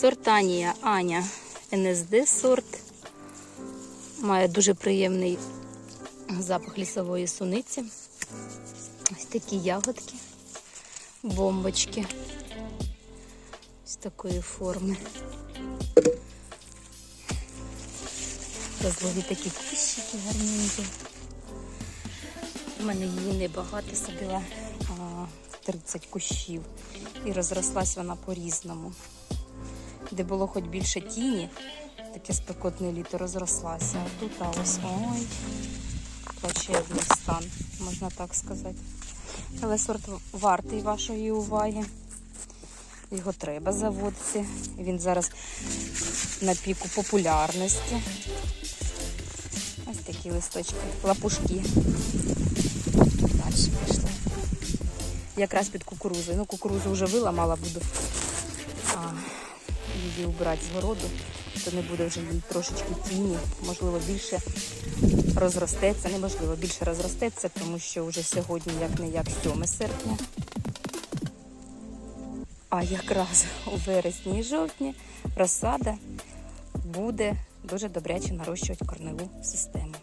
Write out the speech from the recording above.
Сортанія Аня НСД сорт. Має дуже приємний запах лісової суниці. Ось такі ягодки, бомбочки. Ось такої форми. Козлові такі кущики гарненькі. У мене її небагато садила, 30 кущів. І розрослась вона по-різному. Де було хоч більше тіні, таке спекотне літо розрослася. А тут а ось ой, плачевний стан, можна так сказати. Але сорт вартий вашої уваги. Його треба заводити. Він зараз на піку популярності. Ось такі листочки, лапушки. Далі пішли. Якраз під кукурузою. Ну, кукурузу вже виламала, буду її убрати городу, то не буде вже їй трошечки тіні, можливо, більше розростеться, неможливо, більше розростеться, тому що вже сьогодні, як не як 7 серпня. А якраз у вересні і жовтні розсада буде дуже добряче нарощувати корневу систему.